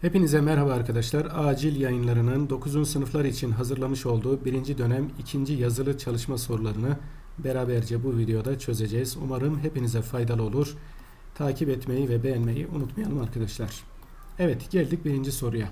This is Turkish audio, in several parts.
Hepinize merhaba arkadaşlar. Acil yayınlarının 9. sınıflar için hazırlamış olduğu birinci dönem ikinci yazılı çalışma sorularını beraberce bu videoda çözeceğiz. Umarım hepinize faydalı olur. Takip etmeyi ve beğenmeyi unutmayalım arkadaşlar. Evet geldik birinci soruya.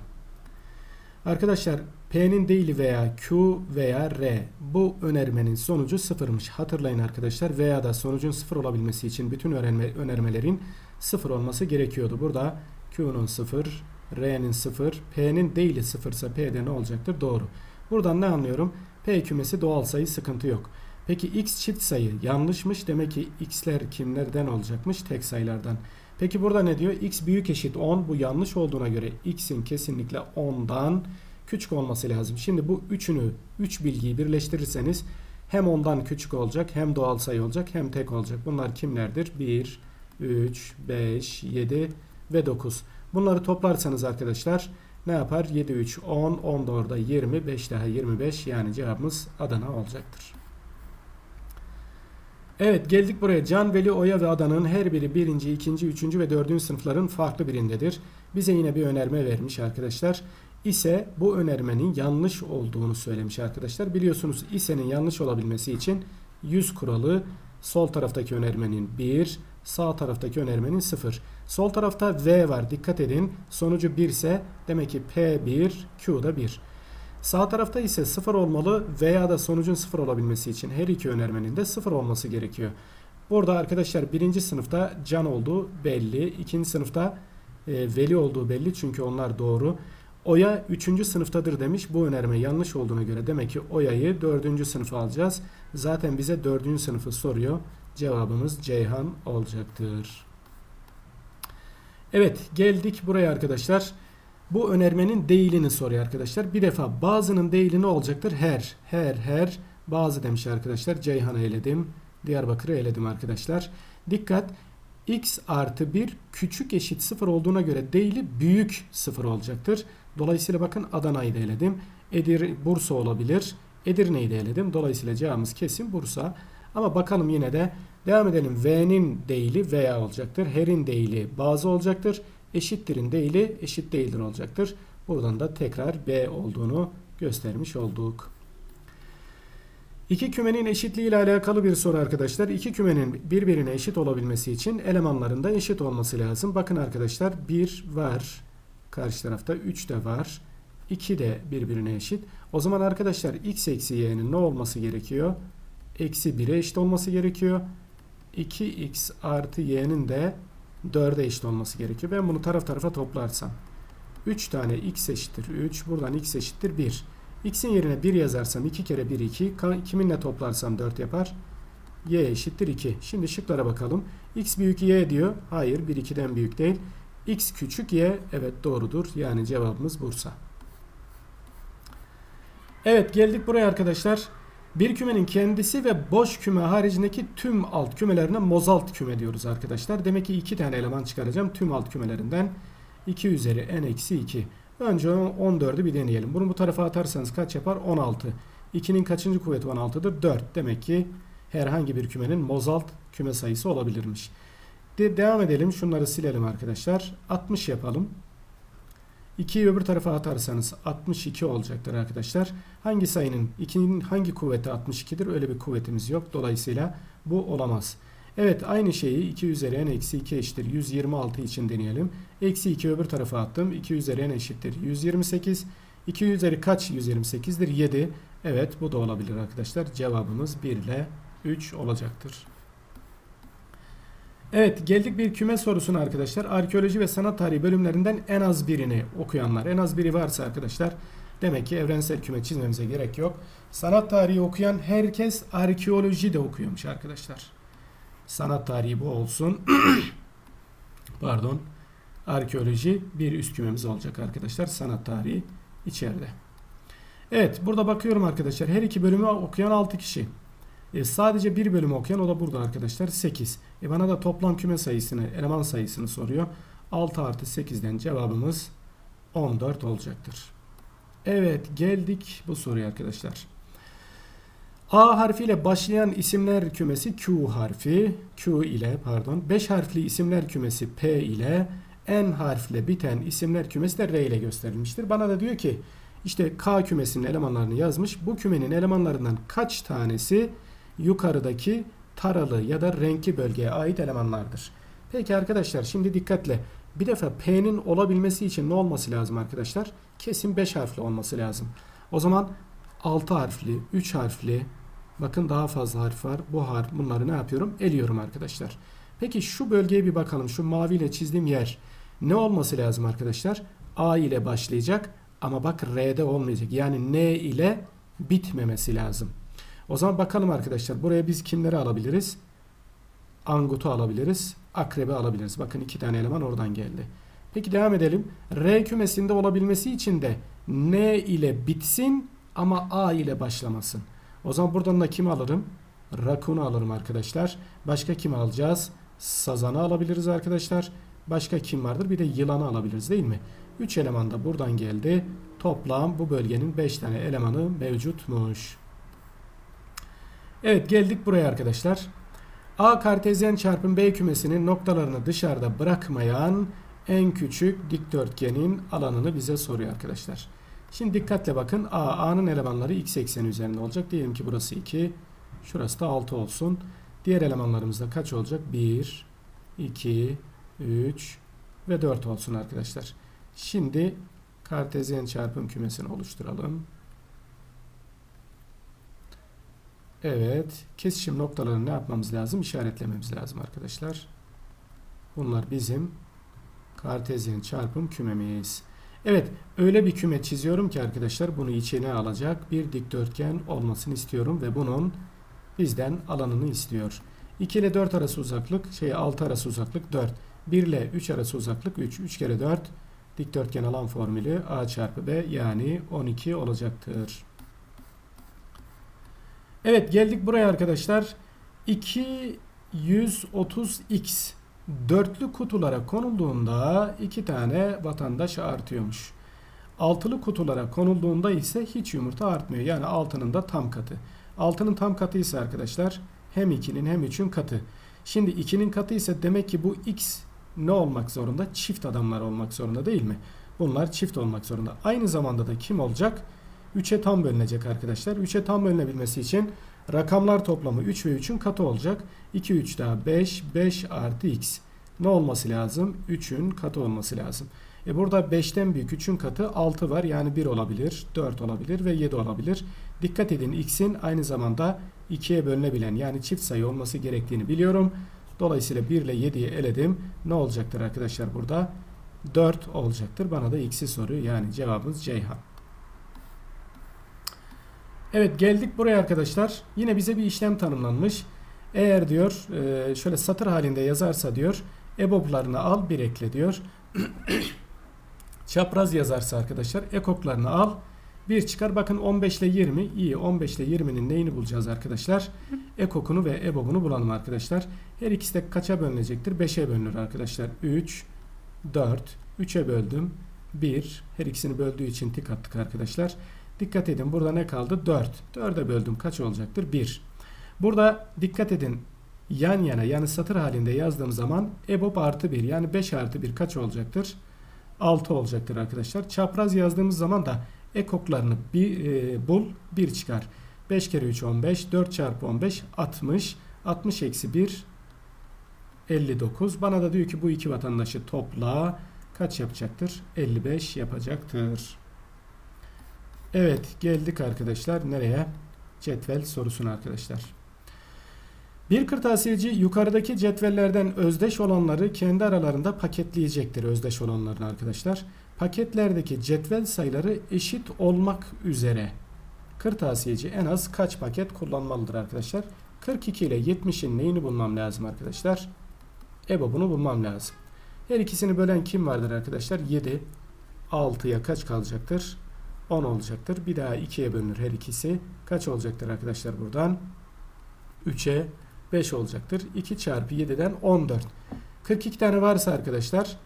Arkadaşlar P'nin değili veya Q veya R bu önermenin sonucu sıfırmış. Hatırlayın arkadaşlar veya da sonucun sıfır olabilmesi için bütün önerme, önermelerin sıfır olması gerekiyordu. Burada Q'nun sıfır, R'nin 0, P'nin değili 0 ise P'de ne olacaktır? Doğru. Buradan ne anlıyorum? P kümesi doğal sayı sıkıntı yok. Peki X çift sayı yanlışmış. Demek ki X'ler kimlerden olacakmış? Tek sayılardan. Peki burada ne diyor? X büyük eşit 10. Bu yanlış olduğuna göre X'in kesinlikle 10'dan küçük olması lazım. Şimdi bu üçünü, üç bilgiyi birleştirirseniz hem 10'dan küçük olacak, hem doğal sayı olacak, hem tek olacak. Bunlar kimlerdir? 1, 3, 5, 7 ve 9. Bunları toplarsanız arkadaşlar ne yapar? 7, 3, 10, 10 da orada 20, 5 daha 25 yani cevabımız Adana olacaktır. Evet geldik buraya. Can, Veli, Oya ve Adan'ın her biri birinci, ikinci, üçüncü ve dördüncü sınıfların farklı birindedir. Bize yine bir önerme vermiş arkadaşlar. İse bu önermenin yanlış olduğunu söylemiş arkadaşlar. Biliyorsunuz ise'nin yanlış olabilmesi için 100 kuralı sol taraftaki önermenin 1, sağ taraftaki önermenin 0. Sol tarafta V var dikkat edin. Sonucu 1 ise demek ki P1, Q da 1. Sağ tarafta ise 0 olmalı veya da sonucun 0 olabilmesi için her iki önermenin de 0 olması gerekiyor. Burada arkadaşlar birinci sınıfta can olduğu belli. ikinci sınıfta e, veli olduğu belli çünkü onlar doğru. Oya 3. sınıftadır demiş. Bu önerme yanlış olduğuna göre demek ki Oya'yı 4. sınıfa alacağız. Zaten bize 4. sınıfı soruyor. Cevabımız Ceyhan olacaktır. Evet geldik buraya arkadaşlar. Bu önermenin değilini soruyor arkadaşlar. Bir defa bazının değili ne olacaktır? Her. Her her bazı demiş arkadaşlar. Ceyhan'ı eledim. Diyarbakır'ı eledim arkadaşlar. Dikkat. x artı 1 küçük eşit 0 olduğuna göre değili büyük 0 olacaktır. Dolayısıyla bakın Adana'yı da eledim. Edir, Bursa olabilir. Edirne'yi de eledim. Dolayısıyla cevabımız kesin Bursa. Ama bakalım yine de devam edelim. V'nin değili veya olacaktır. Her'in değili bazı olacaktır. Eşittir'in değili eşit değildir olacaktır. Buradan da tekrar B olduğunu göstermiş olduk. İki kümenin eşitliği ile alakalı bir soru arkadaşlar. İki kümenin birbirine eşit olabilmesi için elemanlarında eşit olması lazım. Bakın arkadaşlar 1 var. Karşı tarafta 3 de var. 2 de birbirine eşit. O zaman arkadaşlar x eksi y'nin ne olması gerekiyor? Eksi 1'e eşit olması gerekiyor. 2x artı y'nin de 4'e eşit olması gerekiyor. Ben bunu taraf tarafa toplarsam 3 tane x eşittir 3. Buradan x eşittir 1. x'in yerine 1 yazarsam 2 kere 1 2. Kiminle toplarsam 4 yapar. y eşittir 2. Şimdi şıklara bakalım. x büyük y diyor. Hayır 1 2'den büyük değil. x küçük y evet doğrudur. Yani cevabımız Bursa. Evet geldik buraya arkadaşlar. Bir kümenin kendisi ve boş küme haricindeki tüm alt kümelerine mozalt küme diyoruz arkadaşlar. Demek ki iki tane eleman çıkaracağım tüm alt kümelerinden. 2 üzeri n eksi 2. Önce 14'ü bir deneyelim. Bunu bu tarafa atarsanız kaç yapar? 16. 2'nin kaçıncı kuvveti 16'dır? 4. Demek ki herhangi bir kümenin mozalt küme sayısı olabilirmiş. De devam edelim. Şunları silelim arkadaşlar. 60 yapalım. 2'yi öbür tarafa atarsanız 62 olacaktır arkadaşlar. Hangi sayının 2'nin hangi kuvveti 62'dir? Öyle bir kuvvetimiz yok. Dolayısıyla bu olamaz. Evet aynı şeyi 2 üzeri n eksi 2 eşittir 126 için deneyelim. Eksi 2 öbür tarafa attım. 2 üzeri n eşittir 128. 2 üzeri kaç 128'dir? 7. Evet bu da olabilir arkadaşlar. Cevabımız 1 ile 3 olacaktır. Evet geldik bir küme sorusuna arkadaşlar. Arkeoloji ve sanat tarihi bölümlerinden en az birini okuyanlar. En az biri varsa arkadaşlar demek ki evrensel küme çizmemize gerek yok. Sanat tarihi okuyan herkes arkeoloji de okuyormuş arkadaşlar. Sanat tarihi bu olsun. Pardon. Arkeoloji bir üst kümemiz olacak arkadaşlar. Sanat tarihi içeride. Evet burada bakıyorum arkadaşlar. Her iki bölümü okuyan 6 kişi. E, sadece bir bölüm okuyan o da burada arkadaşlar 8. E, bana da toplam küme sayısını, eleman sayısını soruyor. 6 artı 8'den cevabımız 14 olacaktır. Evet geldik bu soruya arkadaşlar. A harfiyle başlayan isimler kümesi Q harfi, Q ile pardon. 5 harfli isimler kümesi P ile N harfle biten isimler kümesi de R ile gösterilmiştir. Bana da diyor ki işte K kümesinin elemanlarını yazmış. Bu kümenin elemanlarından kaç tanesi yukarıdaki taralı ya da renkli bölgeye ait elemanlardır? Peki arkadaşlar şimdi dikkatle. Bir defa P'nin olabilmesi için ne olması lazım arkadaşlar? Kesin 5 harfli olması lazım. O zaman 6 harfli, 3 harfli, bakın daha fazla harf var. Bu harf bunları ne yapıyorum? Eliyorum arkadaşlar. Peki şu bölgeye bir bakalım. Şu maviyle çizdiğim yer ne olması lazım arkadaşlar? A ile başlayacak ama bak R'de olmayacak. Yani N ile bitmemesi lazım. O zaman bakalım arkadaşlar. Buraya biz kimleri alabiliriz? Angut'u alabiliriz. Akrebi alabiliriz. Bakın iki tane eleman oradan geldi. Peki devam edelim. R kümesinde olabilmesi için de N ile bitsin ama A ile başlamasın. O zaman buradan da kim alırım? Rakun'u alırım arkadaşlar. Başka kim alacağız? Sazan'ı alabiliriz arkadaşlar. Başka kim vardır? Bir de yılanı alabiliriz değil mi? 3 eleman da buradan geldi. Toplam bu bölgenin 5 tane elemanı mevcutmuş. Evet geldik buraya arkadaşlar. A kartezyen çarpım B kümesinin noktalarını dışarıda bırakmayan en küçük dikdörtgenin alanını bize soruyor arkadaşlar. Şimdi dikkatle bakın. A, A'nın elemanları x ekseni üzerinde olacak. Diyelim ki burası 2. Şurası da 6 olsun. Diğer elemanlarımız da kaç olacak? 1, 2, 3 ve 4 olsun arkadaşlar. Şimdi kartezyen çarpım kümesini oluşturalım. Evet. Kesişim noktalarını ne yapmamız lazım? İşaretlememiz lazım arkadaşlar. Bunlar bizim kartezyen çarpım kümemiz. Evet. Öyle bir küme çiziyorum ki arkadaşlar bunu içine alacak bir dikdörtgen olmasını istiyorum ve bunun bizden alanını istiyor. 2 ile 4 arası uzaklık, şey 6 arası uzaklık 4. 1 ile 3 arası uzaklık 3. 3 kere 4 dikdörtgen alan formülü A çarpı B yani 12 olacaktır. Evet geldik buraya arkadaşlar. 230x dörtlü kutulara konulduğunda iki tane vatandaş artıyormuş. Altılı kutulara konulduğunda ise hiç yumurta artmıyor. Yani altının da tam katı. Altının tam katı ise arkadaşlar hem 2'nin hem 3'ün katı. Şimdi 2'nin katı ise demek ki bu x ne olmak zorunda? Çift adamlar olmak zorunda değil mi? Bunlar çift olmak zorunda. Aynı zamanda da kim olacak? 3'e tam bölünecek arkadaşlar. 3'e tam bölünebilmesi için rakamlar toplamı 3 ve 3'ün katı olacak. 2 3 daha 5, 5 artı x. Ne olması lazım? 3'ün katı olması lazım. E burada 5'ten büyük 3'ün katı 6 var. Yani 1 olabilir, 4 olabilir ve 7 olabilir. Dikkat edin x'in aynı zamanda 2'ye bölünebilen yani çift sayı olması gerektiğini biliyorum. Dolayısıyla 1 ile 7'yi eledim. Ne olacaktır arkadaşlar burada? 4 olacaktır. Bana da x'i soruyor. Yani cevabımız Ceyhan. Evet geldik buraya arkadaşlar. Yine bize bir işlem tanımlanmış. Eğer diyor e, şöyle satır halinde yazarsa diyor EBOB'larını al bir ekle diyor. Çapraz yazarsa arkadaşlar ekoklarını al bir çıkar. Bakın 15 ile 20 iyi 15 ile 20'nin neyini bulacağız arkadaşlar? Ekokunu ve EBOB'unu bulalım arkadaşlar. Her ikisi de kaça bölünecektir? 5'e bölünür arkadaşlar. 3, 4, 3'e böldüm. 1, her ikisini böldüğü için tik attık arkadaşlar. Dikkat edin burada ne kaldı? 4. 4'e böldüm kaç olacaktır? 1. Burada dikkat edin yan yana yani satır halinde yazdığım zaman EBOB artı 1 yani 5 artı 1 kaç olacaktır? 6 olacaktır arkadaşlar. Çapraz yazdığımız zaman da ekoklarını bir, e, bul 1 çıkar. 5 kere 3 15 4 çarpı 15 60 60 eksi 1 59. Bana da diyor ki bu iki vatandaşı topla kaç yapacaktır? 55 yapacaktır. Evet geldik arkadaşlar nereye? Cetvel sorusuna arkadaşlar. Bir kırtasiyeci yukarıdaki cetvellerden özdeş olanları kendi aralarında paketleyecektir özdeş olanlarını arkadaşlar. Paketlerdeki cetvel sayıları eşit olmak üzere kırtasiyeci en az kaç paket kullanmalıdır arkadaşlar? 42 ile 70'in neyini bulmam lazım arkadaşlar? EBOB'unu bulmam lazım. Her ikisini bölen kim vardır arkadaşlar? 7. 6'ya kaç kalacaktır? 10 olacaktır. Bir daha 2'ye bölünür her ikisi. Kaç olacaktır arkadaşlar buradan? 3'e 5 olacaktır. 2 çarpı 7'den 14. 42 tane varsa arkadaşlar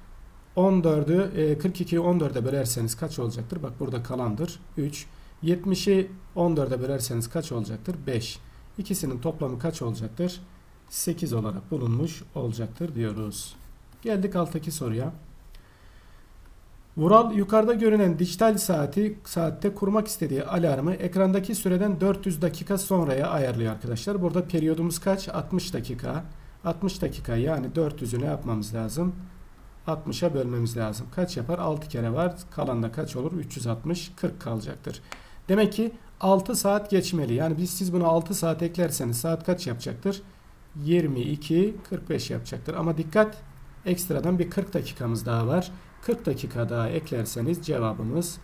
14'ü 42'yi 14'e bölerseniz kaç olacaktır? Bak burada kalandır. 3. 70'i 14'e bölerseniz kaç olacaktır? 5. İkisinin toplamı kaç olacaktır? 8 olarak bulunmuş olacaktır diyoruz. Geldik alttaki soruya. Vural yukarıda görünen dijital saati saatte kurmak istediği alarmı ekrandaki süreden 400 dakika sonraya ayarlıyor arkadaşlar. Burada periyodumuz kaç? 60 dakika. 60 dakika yani 400'ü ne yapmamız lazım? 60'a bölmemiz lazım. Kaç yapar? 6 kere var. Kalan da kaç olur? 360, 40 kalacaktır. Demek ki 6 saat geçmeli. Yani biz siz bunu 6 saat eklerseniz saat kaç yapacaktır? 22, 45 yapacaktır. Ama dikkat ekstradan bir 40 dakikamız daha var. 40 dakika daha eklerseniz cevabımız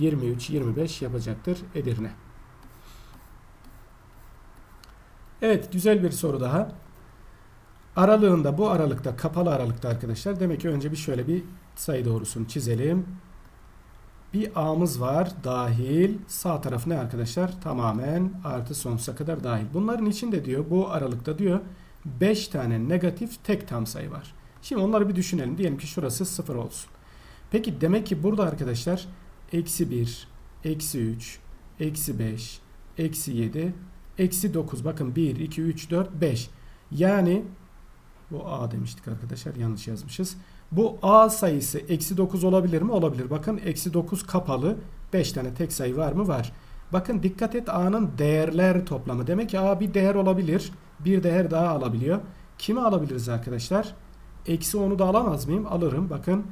23-25 yapacaktır Edirne. Evet güzel bir soru daha. Aralığında bu aralıkta kapalı aralıkta arkadaşlar. Demek ki önce bir şöyle bir sayı doğrusunu çizelim. Bir A'mız var dahil. Sağ taraf ne arkadaşlar? Tamamen artı sonsuza kadar dahil. Bunların içinde diyor bu aralıkta diyor 5 tane negatif tek tam sayı var. Şimdi onları bir düşünelim. Diyelim ki şurası 0 olsun. Peki demek ki burada arkadaşlar eksi 1, eksi 3, eksi 5, eksi 7, eksi 9. Bakın 1, 2, 3, 4, 5. Yani bu A demiştik arkadaşlar. Yanlış yazmışız. Bu A sayısı eksi 9 olabilir mi? Olabilir. Bakın eksi 9 kapalı. 5 tane tek sayı var mı? Var. Bakın dikkat et A'nın değerler toplamı. Demek ki A bir değer olabilir. Bir değer daha alabiliyor. Kimi alabiliriz arkadaşlar? Eksi 10'u da alamaz mıyım? Alırım. Bakın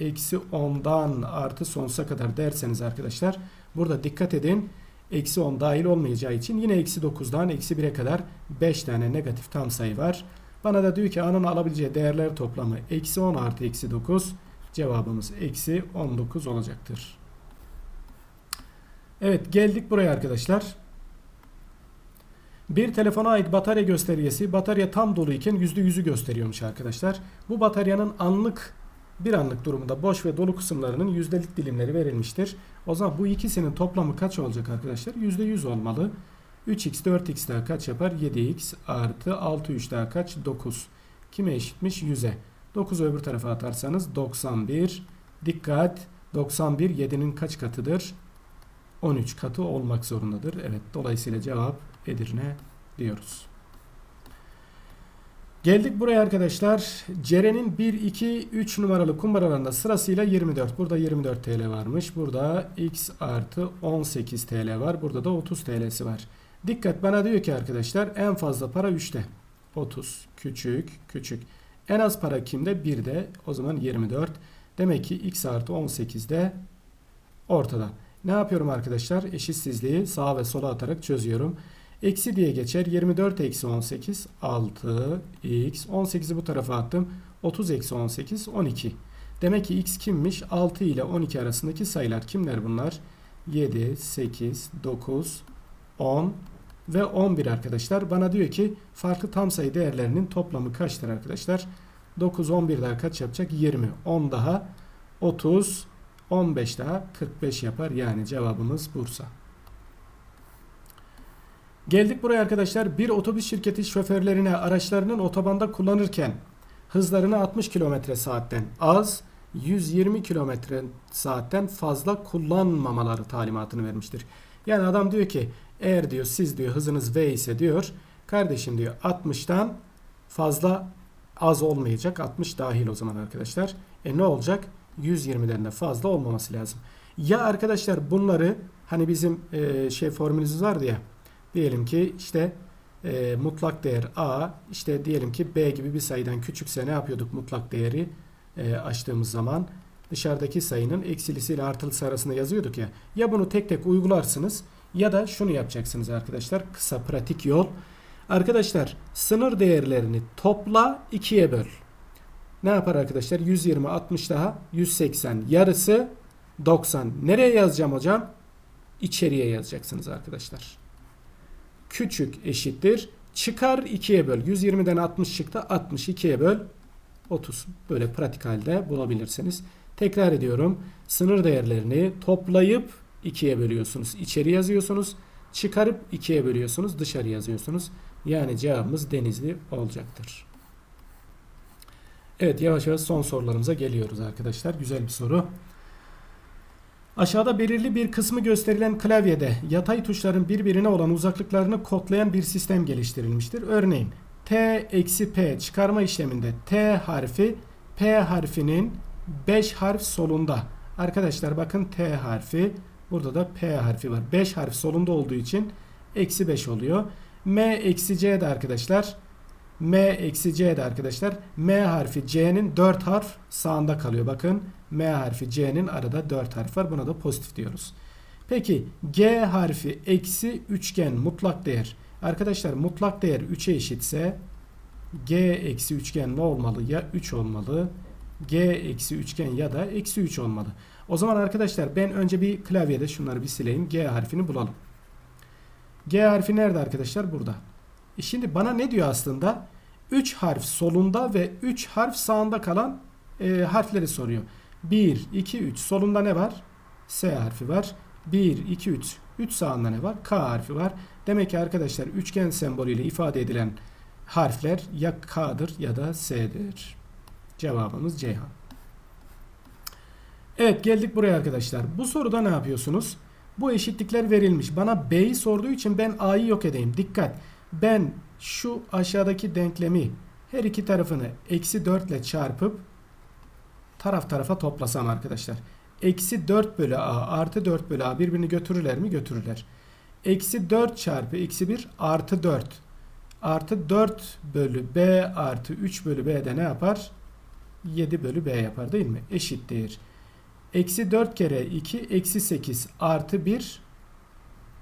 eksi 10'dan artı sonsuza kadar derseniz arkadaşlar burada dikkat edin. Eksi 10 dahil olmayacağı için yine eksi 9'dan eksi 1'e kadar 5 tane negatif tam sayı var. Bana da diyor ki A'nın alabileceği değerler toplamı eksi 10 artı eksi 9. Cevabımız eksi 19 olacaktır. Evet geldik buraya arkadaşlar. Bir telefona ait batarya göstergesi batarya tam dolu iken %100'ü gösteriyormuş arkadaşlar. Bu bataryanın anlık bir anlık durumunda boş ve dolu kısımlarının yüzdelik dilimleri verilmiştir. O zaman bu ikisinin toplamı kaç olacak arkadaşlar? %100 olmalı. 3x 4x daha kaç yapar? 7x artı 6 daha kaç? 9. Kime eşitmiş? 100'e. 9'u öbür tarafa atarsanız 91. Dikkat! 91 7'nin kaç katıdır? 13 katı olmak zorundadır. Evet dolayısıyla cevap Edirne diyoruz. Geldik buraya arkadaşlar. Ceren'in 1, 2, 3 numaralı kumbaralarında sırasıyla 24. Burada 24 TL varmış. Burada x artı 18 TL var. Burada da 30 TL'si var. Dikkat bana diyor ki arkadaşlar en fazla para 3'te. 30 küçük küçük. En az para kimde? 1'de. O zaman 24. Demek ki x artı 18 de ortada. Ne yapıyorum arkadaşlar? Eşitsizliği sağa ve sola atarak çözüyorum. Eksi diye geçer. 24 eksi 18 6 x. 18'i bu tarafa attım. 30 eksi 18 12. Demek ki x kimmiş? 6 ile 12 arasındaki sayılar kimler bunlar? 7, 8, 9, 10 ve 11 arkadaşlar. Bana diyor ki farklı tam sayı değerlerinin toplamı kaçtır arkadaşlar? 9, 11 daha kaç yapacak? 20. 10 daha 30, 15 daha 45 yapar. Yani cevabımız Bursa. Geldik buraya arkadaşlar. Bir otobüs şirketi şoförlerine araçlarının otobanda kullanırken hızlarını 60 km saatten az 120 km saatten fazla kullanmamaları talimatını vermiştir. Yani adam diyor ki eğer diyor siz diyor hızınız V ise diyor kardeşim diyor 60'tan fazla az olmayacak. 60 dahil o zaman arkadaşlar. E ne olacak? 120'den de fazla olmaması lazım. Ya arkadaşlar bunları hani bizim e, şey formülümüz vardı ya Diyelim ki işte e, mutlak değer A işte diyelim ki B gibi bir sayıdan küçükse ne yapıyorduk mutlak değeri e, açtığımız zaman dışarıdaki sayının eksilisiyle artılısı arasında yazıyorduk ya. Ya bunu tek tek uygularsınız ya da şunu yapacaksınız arkadaşlar. Kısa pratik yol. Arkadaşlar sınır değerlerini topla 2'ye böl. Ne yapar arkadaşlar? 120 60 daha 180 yarısı 90. Nereye yazacağım hocam? İçeriye yazacaksınız arkadaşlar küçük eşittir. Çıkar 2'ye böl. 120'den 60 çıktı. 62'ye böl. 30. Böyle pratik halde bulabilirsiniz. Tekrar ediyorum. Sınır değerlerini toplayıp 2'ye bölüyorsunuz. İçeri yazıyorsunuz. Çıkarıp 2'ye bölüyorsunuz. Dışarı yazıyorsunuz. Yani cevabımız Denizli olacaktır. Evet yavaş yavaş son sorularımıza geliyoruz arkadaşlar. Güzel bir soru. Aşağıda belirli bir kısmı gösterilen klavyede yatay tuşların birbirine olan uzaklıklarını kodlayan bir sistem geliştirilmiştir. Örneğin T eksi P çıkarma işleminde T harfi P harfinin 5 harf solunda. Arkadaşlar bakın T harfi. Burada da P harfi var. 5 harf solunda olduğu için eksi 5 oluyor. M C de arkadaşlar. M eksi C de arkadaşlar. M harfi C'nin 4 harf sağında kalıyor. Bakın M harfi C'nin arada 4 harf var. Buna da pozitif diyoruz. Peki G harfi eksi üçgen mutlak değer. Arkadaşlar mutlak değer 3'e eşitse G eksi üçgen ne olmalı? Ya 3 olmalı. G eksi üçgen ya da eksi 3 olmalı. O zaman arkadaşlar ben önce bir klavyede şunları bir sileyim. G harfini bulalım. G harfi nerede arkadaşlar? Burada. E şimdi bana ne diyor aslında? 3 harf solunda ve 3 harf sağında kalan e, harfleri soruyor. 1, 2, 3 solunda ne var? S harfi var. 1, 2, 3. 3 sağında ne var? K harfi var. Demek ki arkadaşlar üçgen sembolüyle ifade edilen harfler ya K'dır ya da S'dir. Cevabımız Ceyhan. Evet geldik buraya arkadaşlar. Bu soruda ne yapıyorsunuz? Bu eşitlikler verilmiş. Bana B'yi sorduğu için ben A'yı yok edeyim. Dikkat. Ben şu aşağıdaki denklemi her iki tarafını eksi 4 ile çarpıp taraf tarafa toplasam arkadaşlar. Eksi 4 bölü A artı 4 bölü A birbirini götürürler mi? Götürürler. Eksi 4 çarpı eksi 1 artı 4. Artı 4 bölü B artı 3 bölü B de ne yapar? 7 bölü B yapar değil mi? Eşittir. Eksi 4 kere 2 eksi 8 artı 1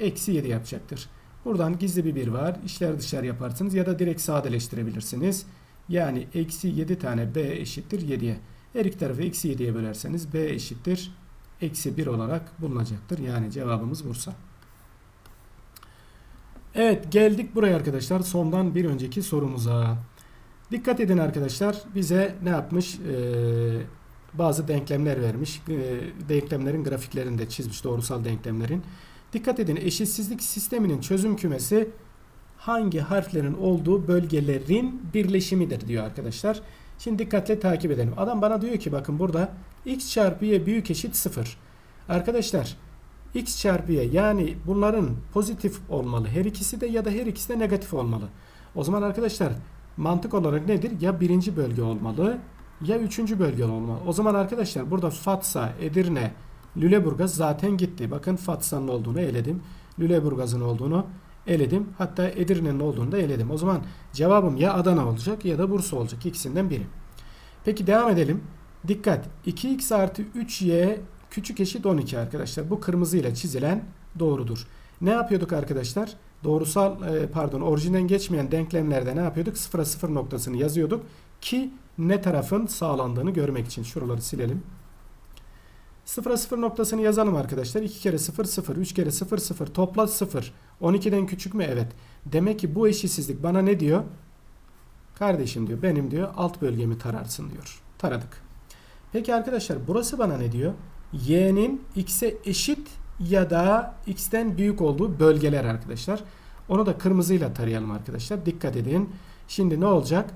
eksi 7 yapacaktır. Buradan gizli bir 1 var. İşler dışarı yaparsınız ya da direkt sadeleştirebilirsiniz. Yani eksi 7 tane B eşittir 7'ye. Her iki tarafı eksi 7'ye bölerseniz B eşittir eksi 1 olarak bulunacaktır. Yani cevabımız Bursa. Evet geldik buraya arkadaşlar. Sondan bir önceki sorumuza. Dikkat edin arkadaşlar. Bize ne yapmış? Ee, bazı denklemler vermiş. Ee, denklemlerin grafiklerini de çizmiş. Doğrusal denklemlerin. Dikkat edin eşitsizlik sisteminin çözüm kümesi hangi harflerin olduğu bölgelerin birleşimidir diyor arkadaşlar. Şimdi dikkatle takip edelim. Adam bana diyor ki bakın burada x çarpı y büyük eşit 0. Arkadaşlar x çarpı y yani bunların pozitif olmalı. Her ikisi de ya da her ikisi de negatif olmalı. O zaman arkadaşlar mantık olarak nedir? Ya birinci bölge olmalı ya üçüncü bölge olmalı. O zaman arkadaşlar burada Fatsa, Edirne, Lüleburgaz zaten gitti. Bakın Fatsa'nın olduğunu eledim. Lüleburgaz'ın olduğunu eledim. Hatta Edirne'nin olduğunu da eledim. O zaman cevabım ya Adana olacak ya da Bursa olacak. İkisinden biri. Peki devam edelim. Dikkat. 2x artı 3y küçük eşit 12 arkadaşlar. Bu kırmızı ile çizilen doğrudur. Ne yapıyorduk arkadaşlar? Doğrusal e, pardon orijinden geçmeyen denklemlerde ne yapıyorduk? Sıfıra sıfır noktasını yazıyorduk ki ne tarafın sağlandığını görmek için. Şuraları silelim. Sıfıra sıfır noktasını yazalım arkadaşlar. 2 kere 0 0, 3 kere 0 0 topla 0. 12'den küçük mü? Evet. Demek ki bu eşitsizlik bana ne diyor? Kardeşim diyor benim diyor alt bölgemi tararsın diyor. Taradık. Peki arkadaşlar burası bana ne diyor? y'nin x'e eşit ya da x'ten büyük olduğu bölgeler arkadaşlar. Onu da kırmızıyla tarayalım arkadaşlar. Dikkat edin. Şimdi ne olacak?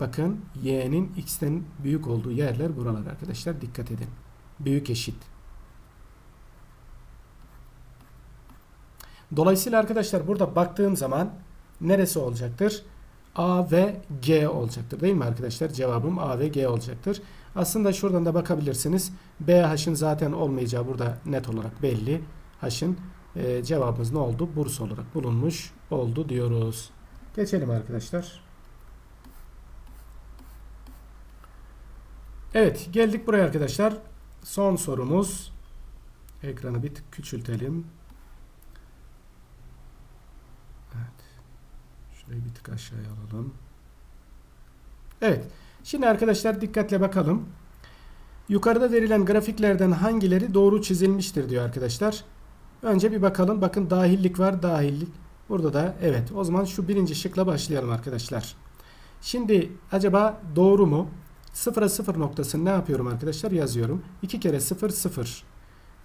Bakın y'nin x'ten büyük olduğu yerler buralar arkadaşlar. Dikkat edin. Büyük eşit. Dolayısıyla arkadaşlar burada baktığım zaman neresi olacaktır? A ve G olacaktır değil mi arkadaşlar? Cevabım A ve G olacaktır. Aslında şuradan da bakabilirsiniz. B H'ın zaten olmayacağı burada net olarak belli. H'ın e, cevabımız ne oldu? Bursa olarak bulunmuş oldu diyoruz. Geçelim arkadaşlar. Evet geldik buraya arkadaşlar. Son sorumuz. Ekranı bir tık küçültelim. Evet. Şurayı bir tık aşağıya alalım. Evet. Şimdi arkadaşlar dikkatle bakalım. Yukarıda verilen grafiklerden hangileri doğru çizilmiştir diyor arkadaşlar. Önce bir bakalım. Bakın dahillik var. Dahillik. Burada da evet. O zaman şu birinci şıkla başlayalım arkadaşlar. Şimdi acaba doğru mu? Sıfıra sıfır noktasını ne yapıyorum arkadaşlar? Yazıyorum. 2 kere 0 0.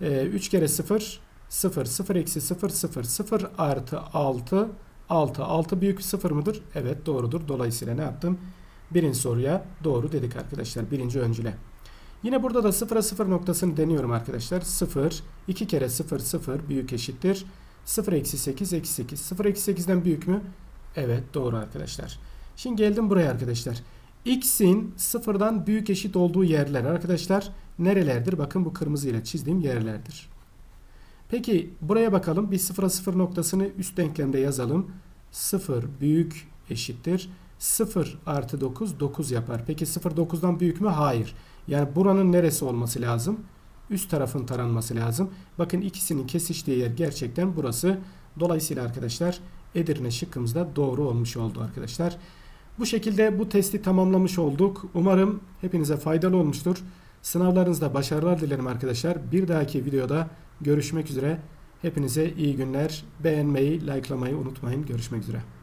3 kere 0 0. 0 eksi 0 0. 0 artı 6 6. 6 büyük 0 mıdır? Evet doğrudur. Dolayısıyla ne yaptım? Birinci soruya doğru dedik arkadaşlar. Birinci öncüle. Yine burada da 0'a 0 noktasını deniyorum arkadaşlar. 0, 2 kere 0, 0 büyük eşittir. 0 eksi 8, eksi 8. 0 eksi 8'den büyük mü? Evet doğru arkadaşlar. Şimdi geldim buraya arkadaşlar. X'in sıfırdan büyük eşit olduğu yerler arkadaşlar nerelerdir? Bakın bu kırmızı ile çizdiğim yerlerdir. Peki buraya bakalım. Bir sıfıra sıfır noktasını üst denklemde yazalım. 0 büyük eşittir. 0 artı 9 9 yapar. Peki 0 9'dan büyük mü? Hayır. Yani buranın neresi olması lazım? Üst tarafın taranması lazım. Bakın ikisinin kesiştiği yer gerçekten burası. Dolayısıyla arkadaşlar Edirne şıkkımız da doğru olmuş oldu arkadaşlar. Bu şekilde bu testi tamamlamış olduk. Umarım hepinize faydalı olmuştur. Sınavlarınızda başarılar dilerim arkadaşlar. Bir dahaki videoda görüşmek üzere. Hepinize iyi günler. Beğenmeyi, likelamayı unutmayın. Görüşmek üzere.